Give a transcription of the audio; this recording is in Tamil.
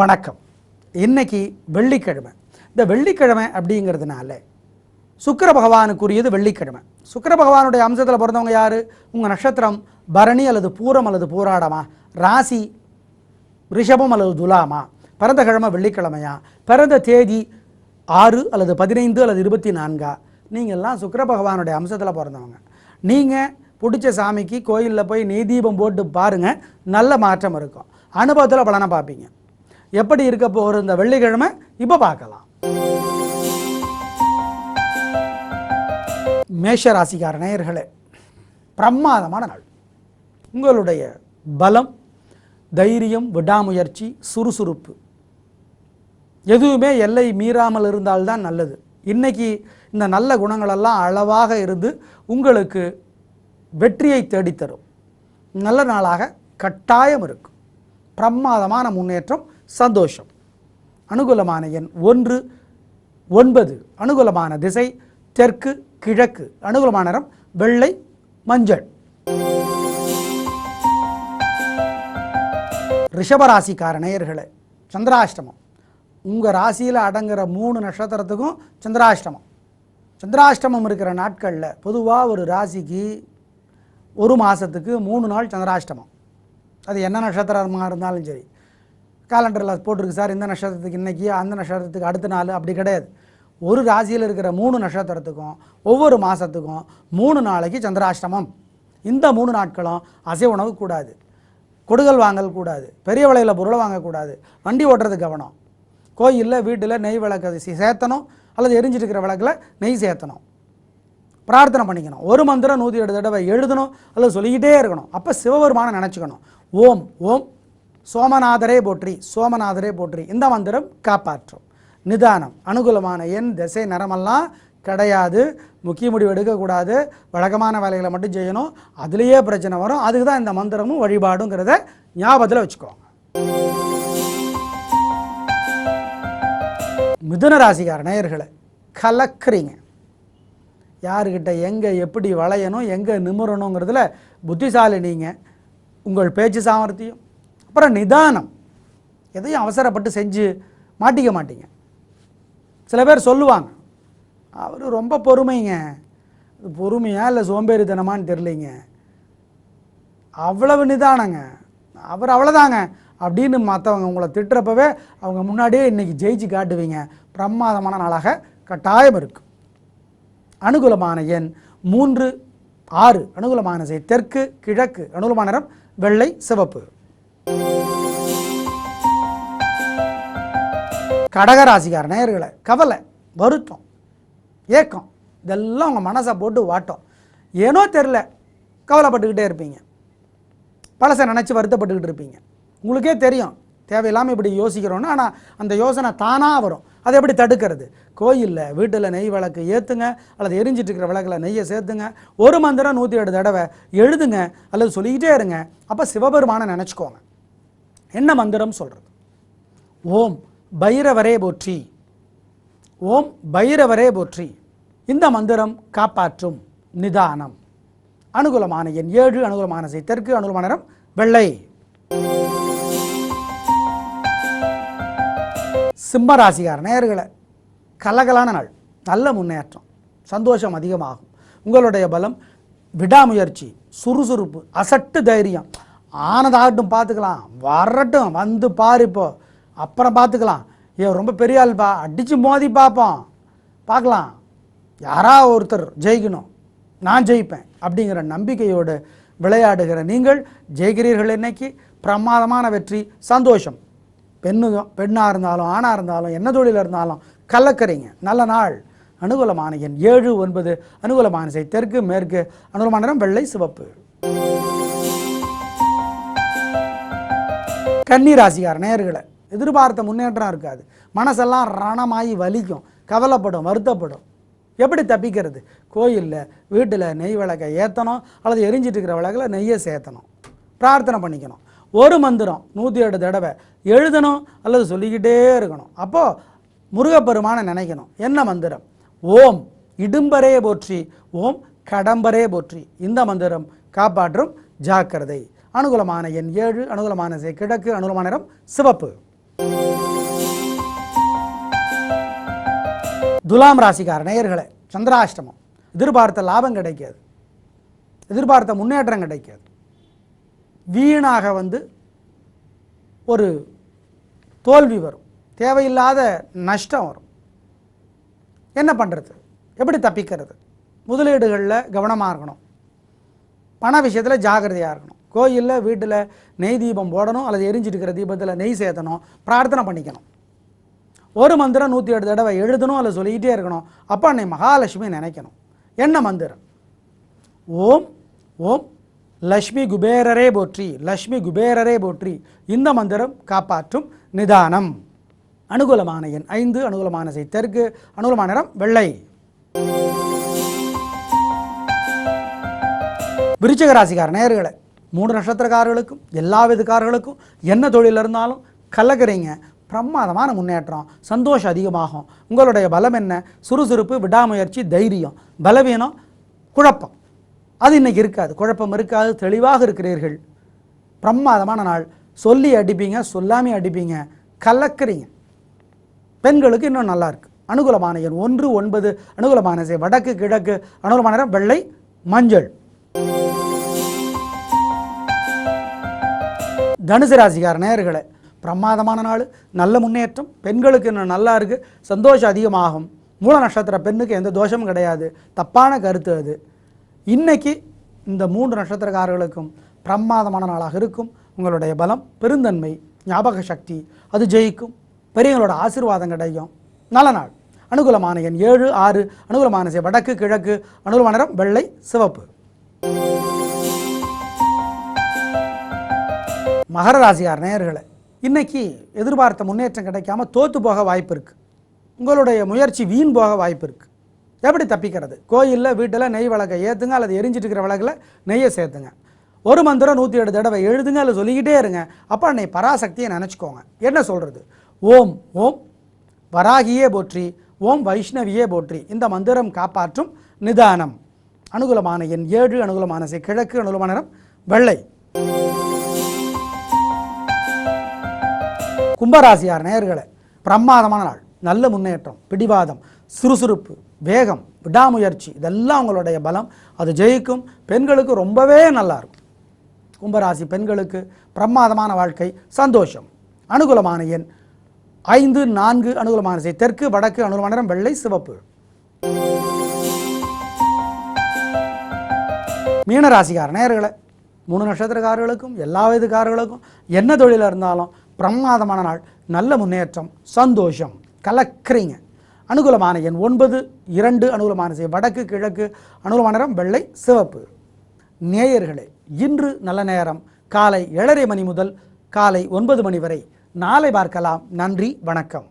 வணக்கம். இன்னைக்கு வெள்ளிக்கிழமை. இந்த வெள்ளிக்கிழமை அப்படிங்கிறதுனால சுக்கர பகவானுக்குரியது வெள்ளிக்கிழமை. சுக்கர பகவானுடைய அம்சத்தில் பிறந்தவங்க யார்? உங்கள் நட்சத்திரம் பரணி அல்லது பூரம் அல்லது பூராடமா? ராசி ரிஷபம் அல்லது துலாமா? பிறந்த கிழமை வெள்ளிக்கிழமையா? பிறந்த தேதி ஆறு அல்லது பதினைந்து அல்லது இருபத்தி நான்கா? நீங்கள்லாம் சுக்கர பகவானுடைய அம்சத்தில் பிறந்தவங்க. நீங்கள் பிடிச்ச சாமிக்கு கோயிலில் போய் நெய் தீபம் போட்டு பாருங்கள் நல்ல மாற்றம் இருக்கும். அனுபவத்தில் பலனை பார்ப்பீங்க. எப்படி இருக்க போகிற இந்த வெள்ளிக்கிழமை? இப்போ பார்க்கலாம். மேஷ ராசிக்கார நேயர்களே பிரமாதமான நாள். உங்களுடைய பலம் தைரியம் விடாமுயற்சி சுறுசுறுப்பு எதுவுமே எல்லை மீறாமல் இருந்தால்தான் நல்லது. இன்னைக்கு இந்த நல்ல குணங்களெல்லாம் அளவாக இருந்து உங்களுக்கு வெற்றியை தேடித்தரும். நல்ல நாளாக கட்டாயம் இருக்கும். பிரமாதமான முன்னேற்றம் சந்தோஷம். அனுகூலமான எண் ஒன்று ஒன்பது. அனுகூலமான திசை தெற்கு கிழக்கு. அனுகூலமான நிறம் வெள்ளை மஞ்சள். ரிஷபராசிக்கார நேயர்களே சந்திராஷ்டமம். உங்கள் ராசியில் அடங்குகிற மூணு நட்சத்திரத்துக்கும் சந்திராஷ்டமம். சந்திராஷ்டமம் இருக்கிற நாட்களில் பொதுவாக ஒரு ராசிக்கு ஒரு மாதத்துக்கு மூணு நாள் சந்திராஷ்டமம். அது என்ன நட்சத்திரமாக இருந்தாலும் சரி. காலண்டரில் போட்டிருக்கு சார் இந்த நட்சத்திரத்துக்கு இன்னைக்கு அந்த நட்சத்திரத்துக்கு அடுத்த நாள் அப்படி கிடையாது. ஒரு ராசியில் இருக்கிற மூணு நட்சத்திரத்துக்கும் ஒவ்வொரு மாதத்துக்கும் மூணு நாளைக்கு சந்திராஷ்டமம். இந்த மூணு நாட்களும் அசைவ உணவு கூடாது. கொடுகல் வாங்கல் கூடாது. பெரிய விலையில் பொருளை வாங்கக்கூடாது வண்டி ஓட்டுறது கவனம். கோயிலில் வீட்டில் நெய் விளக்கு சேர்த்தணும். அல்லது எரிஞ்சிட்டு இருக்கிற விளக்கில் நெய் சேர்த்தணும். பிரார்த்தனை பண்ணிக்கணும். ஒரு மந்திரம் நூற்றி எட்டு தடவை எழுதணும். அல்லது சொல்லிக்கிட்டே இருக்கணும். அப்போ சிவபெருமானை நினச்சிக்கணும். ஓம் ஓம் சோமநாதரே போற்றி சோமநாதரே போற்றி. இந்த மந்திரம் காப்பாற்றும். நிதானம் அனுகூலமான எண் திசை நிறமெல்லாம் கிடையாது. முக்கிய முடிவு எடுக்கக்கூடாது. வழக்கமான வேலைகளை மட்டும் செய்யணும். அதுலேயே பிரச்சனை வரும். அதுக்கு தான் இந்த மந்திரமும் வழிபாடுங்கிறத ஞாபகத்தில் வச்சுக்கோங்க. மிதுன ராசிக்கார நேயர்களை கலக்குறீங்க. யாருக்கிட்ட எங்கே எப்படி வளையணும் எங்கே நிமிரணுங்கிறதுல புத்திசாலி நீங்கள் உங்கள் பேச்சு சாமர்த்தியம் அப்புறம் நிதானம். எதையும் அவசரப்பட்டு செஞ்சு மாட்டிக்க மாட்டீங்க. சில பேர் சொல்லுவாங்க அவர் ரொம்ப பொறுமைங்க. பொறுமையா இல்லை சோம்பேறித்தனமான்னு தெரியலைங்க. அவ்வளவு நிதானங்க. அவர் அவ்வளோதாங்க அப்படின்னு மற்றவங்க உங்களை திட்டுறப்பவே அவங்க முன்னாடியே இன்றைக்கி ஜெயிச்சு காட்டுவீங்க. பிரமாதமான நாளாக கட்டாயம் இருக்கும் அனுகூலமான எண் மூன்று ஆறு. அனுகூலமான செய். தெற்கு கிழக்கு அனுகூலமான நிறம் வெள்ளை சிவப்பு. கடகராசிக்கார நேயர்களை கவலை வருத்தம் ஏக்கம் இதெல்லாம் உங்கள் மனசை போட்டு வாட்டம். ஏனோ தெரில கவலைப்பட்டுக்கிட்டே இருப்பீங்க. பழசை நினச்சி வருத்தப்பட்டுக்கிட்டு இருப்பீங்க. உங்களுக்கே தெரியும் தேவையில்லாமல் இப்படி யோசிக்கிறோன்னு ஆனால் அந்த யோசனை தானாக வரும். அதை எப்படி தடுக்கிறது? கோயிலில் வீட்டில் நெய் விளக்கு ஏற்றுங்க அல்லது எரிஞ்சிட்டு இருக்கிற விளக்கில் நெய்யை சேர்த்துங்க. ஒரு மந்திரம் நூற்றி ஏழு தடவை எழுதுங்க அல்லது சொல்லிக்கிட்டே இருங்க. அப்போ சிவபெருமானை நினச்சிக்கோங்க. என்ன மந்திரம் சொல்கிறது ஓம். பைரவரே போற்றி. ஓம் பைரவரே போற்றி. இந்த மந்திரம் காப்பாற்றும் நிதானம். அனுகூலமான எண் ஏழு அனுகூலமான செய் தெற்கு அனுகூலமான நிறம் வெள்ளை. சிம்மராசிகார நேர்களை நேயர்களை கலகலான நாள். நல்ல முன்னேற்றம். சந்தோஷம் அதிகமாகும். உங்களுடைய பலம் விடாமுயற்சி சுறுசுறுப்பு அசட்டு தைரியம். ஆனதாகட்டும் பார்த்துக்கலாம். வரட்டும். வந்து பாரு இப்போ. அப்புறம் பார்த்துக்கலாம். ஏ ரொம்ப பெரிய ஆள்பா அடித்து மோதி பார்ப்போம். பார்க்கலாம். யாரா ஒருத்தர் ஜெயிக்கணும். நான் ஜெயிப்பேன் அப்படிங்கிற நம்பிக்கையோடு விளையாடுகிற நீங்கள் ஜெயிக்கிறீர்கள் இன்னைக்கு. பிரமாதமான வெற்றி சந்தோஷம். பெண்ணு பெண்ணாக இருந்தாலும் ஆணாக இருந்தாலும் என்ன தொழில் இருந்தாலும் கலக்கிறீங்க. நல்ல நாள். அனுகூலமான எண் ஏழு ஒன்பது. அனுகூலமான செய் தெற்கு மேற்கு. அனுகூலமான நிறம் வெள்ளை சிவப்பு. கன்னி ராசிக்கார எதிர்பார்த்த முன்னேற்றம் இருக்காது. மனசெல்லாம் ரணமாகி வலிக்கும். கவலைப்படும் வருத்தப்படும். எப்படி தப்பிக்கிறது? கோயிலில் வீட்டில் நெய் விளக்கை ஏற்றணும் அல்லது எரிஞ்சிட்டு இருக்கிற விளக்கில் நெய்யை சேர்த்தணும். பிரார்த்தனை பண்ணிக்கணும். ஒரு மந்திரம் நூற்றி எட்டு தடவை எழுதணும் அல்லது சொல்லிக்கிட்டே இருக்கணும். அப்போது முருகப்பெருமானை நினைக்கணும். என்ன மந்திரம்? ஓம் இடும்பரே போற்றி ஓம் கடம்பரே போற்றி. இந்த மந்திரம் காப்பாற்றும் ஜாக்கிரதை. அனுகூலமான எண் ஏழு அனுகூலமான கிழக்கு அனுகூலமான நிறம் சிவப்பு. துலாம் ராசிக்கார நேயர்களே சந்திராஷ்டமம். எதிர்பார்த்த லாபம் கிடைக்காது. எதிர்பார்த்த முன்னேற்றம் கிடைக்காது. வீணாக வந்து ஒரு தோல்வி வரும். தேவையில்லாத நஷ்டம் வரும். என்ன பண்ணுறது எப்படி தப்பிக்கிறது? முதலீடுகளில் கவனமாக இருக்கணும். பண விஷயத்தில் ஜாக்கிரதையாக இருக்கணும். கோயிலில் வீட்டில் நெய் தீபம் போடணும் அல்லது எரிஞ்சிட்டு இருக்கிற தீபத்தில் நெய் சேர்த்தணும் பிரார்த்தனை பண்ணிக்கணும். ஒரு மந்திரம் நூற்றி எட்டு தடவை எழுதணும் அல்லது சொல்லிக்கிட்டே இருக்கணும். அப்போ அன்னை மகாலட்சுமி நினைக்கணும். என்ன மந்திரம்? ஓம் ஓம் லக்ஷ்மி குபேரரே போற்றி லக்ஷ்மி குபேரரே போற்றி. இந்த மந்திரம் காப்பாற்றும் நிதானம். அனுகூலமான எண் ஐந்து அனுகூலமான செய் தெற்கு அனுகூலமான நிறம் வெள்ளை. விருச்சிக ராசிக்கார நேயர்களே மூணு நட்சத்திரக்காரர்களுக்கும் எல்லா விதக்காரர்களுக்கும் என்ன தொழில் இருந்தாலும் கலக்கிறீங்க பிரமாதமான முன்னேற்றம் சந்தோஷம் அதிகமாகும். உங்களுடைய பலம் என்ன? சுறுசுறுப்பு விடாமுயற்சி தைரியம். பலவீனம் குழப்பம். அது இன்னைக்கு இருக்காது. குழப்பம் இருக்காது தெளிவாக இருக்கிறீர்கள். பிரமாதமான நாள். சொல்லி அடிப்பீங்க சொல்லாமே அடிப்பீங்க. கலக்கிறீங்க. பெண்களுக்கு இன்னும் நல்லாயிருக்கு அனுகூலமான எண் ஒன்று ஒன்பது. அனுகூலமான செய் வடக்கு கிழக்கு. அனுகூலமான வெள்ளை மஞ்சள். தனுசு ராசிக்கார நேர்களை பிரமாதமான நாள் நல்ல முன்னேற்றம் பெண்களுக்கு இன்னும் நல்லா இருக்குது சந்தோஷம் அதிகமாகும். மூல நட்சத்திர பெண்ணுக்கு எந்த தோஷமும் கிடையாது. தப்பான கருத்து அது. இன்றைக்கி இந்த மூன்று நட்சத்திரக்காரர்களுக்கும் பிரமாதமான நாளாக இருக்கும். உங்களுடைய பலம் பெருந்தன்மை ஞாபக சக்தி அது ஜெயிக்கும். பெரியவங்களோட ஆசீர்வாதம் கிடைக்கும். நல்ல நாள். அனுகூலமான எண் ஏழு ஆறு அனுகூலமான வடக்கு கிழக்கு அனுகூலமான நிறம் வெள்ளை சிவப்பு. மகர ராசியார் நேயர்களை இன்னைக்கு எதிர்பார்த்த முன்னேற்றம் கிடைக்காம தோற்று போக வாய்ப்பு இருக்குது உங்களுடைய முயற்சி வீண் போக வாய்ப்பு இருக்குது எப்படி தப்பிக்கிறது? கோயிலில் வீட்டில் நெய் விளக்கை ஏற்றுங்க அல்லது எரிஞ்சிட்டு இருக்கிற விளக்கில் நெய்யை சேர்த்துங்க. ஒரு மந்திரம் நூற்றி ஏழு தடவை எழுதுங்க அல்லது சொல்லிக்கிட்டே இருங்க. அப்போ அன்னை பராசக்தியை நினச்சிக்கோங்க. என்ன சொல்கிறது ஓம் ஓம் வராகியே போற்றி ஓம் வைஷ்ணவியே போற்றி. இந்த மந்திரம் காப்பாற்றும் நிதானம். அனுகூலமான எண் ஏழு அனுகூலமான கிழக்கு அனுகூலமான வெள்ளை. கும்பராசியார் நேயர்களை பிரமாதமான நாள். நல்ல முன்னேற்றம் பிடிவாதம் சுறுசுறுப்பு வேகம் விடாமுயற்சி இதெல்லாம் உங்களுடைய பலம். அது ஜெயிக்கும். பெண்களுக்கு ரொம்பவே நல்லாயிருக்கும் கும்பராசி பெண்களுக்கு பிரமாதமான வாழ்க்கை சந்தோஷம். அனுகூலமான எண் ஐந்து நான்கு அனுகூலமான செய்தி தெற்கு வடக்கு அனுகூலமான நிறம் வெள்ளை சிவப்பு. மீனராசிக்கார நேர்களை மூணு நட்சத்திரக்காரர்களுக்கும் எல்லா வயதுக்காரர்களுக்கும் என்ன தொழிலாக இருந்தாலும் பிரமாதமான நாள். நல்ல முன்னேற்றம் சந்தோஷம். கலக்கிறீங்க. அனுகூலமான எண் ஒன்பது இரண்டு அனுகூலமான செய்ய வடக்கு கிழக்கு அனுகூலமான நிறம் வெள்ளை சிவப்பு. நேயர்களே இன்று நல்ல நேரம். காலை ஏழரை மணி முதல் காலை ஒன்பது மணி வரை. நாளை பார்க்கலாம். நன்றி வணக்கம்.